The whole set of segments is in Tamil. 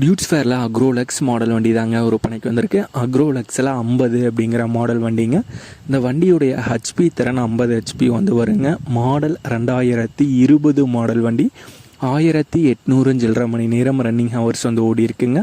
டியூட்ஸ் ஃபேரில் அக்ரோலக்ஸ் மாடல் வண்டி தாங்க விற்பனைக்கு வந்திருக்கு. அக்ரோலக்ஸில் ஐம்பது அப்படிங்கிற மாடல் வண்டிங்க. இந்த வண்டியுடைய ஹெச்பி திறன் ஐம்பது ஹெச்பி வந்து வருங்க. மாடல் ரெண்டாயிரத்தி இருபது மாடல் வண்டி. ஆயிரத்தி எட்நூறு சில்லரை மணி நேரம் ரன்னிங் ஹவர்ஸ் வந்து ஓடி இருக்குங்க.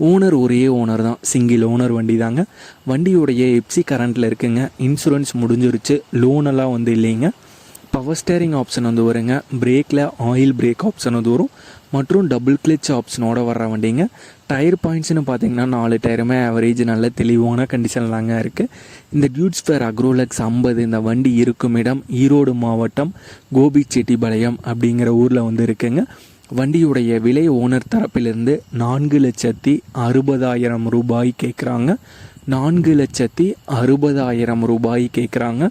ஓனர் ஒரே ஓனர் தான். சிங்கிள் ஓனர் வண்டி தாங்க வண்டியுடைய எப்சி கரண்ட்டில் இருக்குங்க. இன்சூரன்ஸ் முடிஞ்சிருச்சு. லோனெல்லாம் வந்து இல்லைங்க. பவர் ஸ்டேரிங் ஆப்ஷன் வந்து வருங்க. பிரேக்கில் ஆயில் பிரேக் ஆப்ஷன் வந்து வரும். மற்றும் டபுள் கிளிச் ஆப்ஷனோட வர்ற வண்டிங்க. டயர் பாயிண்ட்ஸ்னு பார்த்தீங்கன்னா நாலு டயருமே ஆவரேஜ் நல்ல தெளிவான கண்டிஷன் தாங்க இருக்குது இந்த டியூட்ஸ் ஃபேர் அக்ரோலெக்ஸ் ஐம்பது இந்த வண்டி இருக்கும் இடம் ஈரோடு மாவட்டம் கோபிச்செட்டிபாளையம் அப்படிங்கிற ஊரில் வந்து இருக்குங்க. வண்டியுடைய விலை ஓனர் தரப்பிலிருந்து நான்கு லட்சத்தி அறுபதாயிரம் ரூபாய் கேட்குறாங்க நான்கு லட்சத்தி அறுபதாயிரம் ரூபாய் கேட்குறாங்க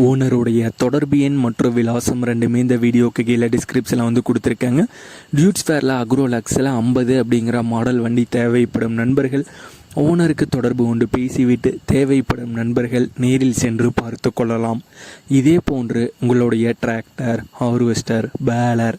ஓனருடைய தொடர்பு எண் மற்றும் விலாசம் ரெண்டுமே இந்த வீடியோக்கு கீழே டிஸ்கிரிப்ஷனில் வந்து கொடுத்துருக்காங்க. டியூட்ஸ் ஃபேரில் அக்ரோலக்ஸில் ஐம்பது அப்படிங்கிற மாடல் வண்டி தேவைப்படும் நண்பர்கள். ஓனருக்கு தொடர்பு கொண்டு பேசிவிட்டு தேவைப்படும் நண்பர்கள் நேரில் சென்று பார்த்து கொள்ளலாம். இதே போன்று உங்களுடைய டிராக்டர் ஹார்வெஸ்டர் பேலர்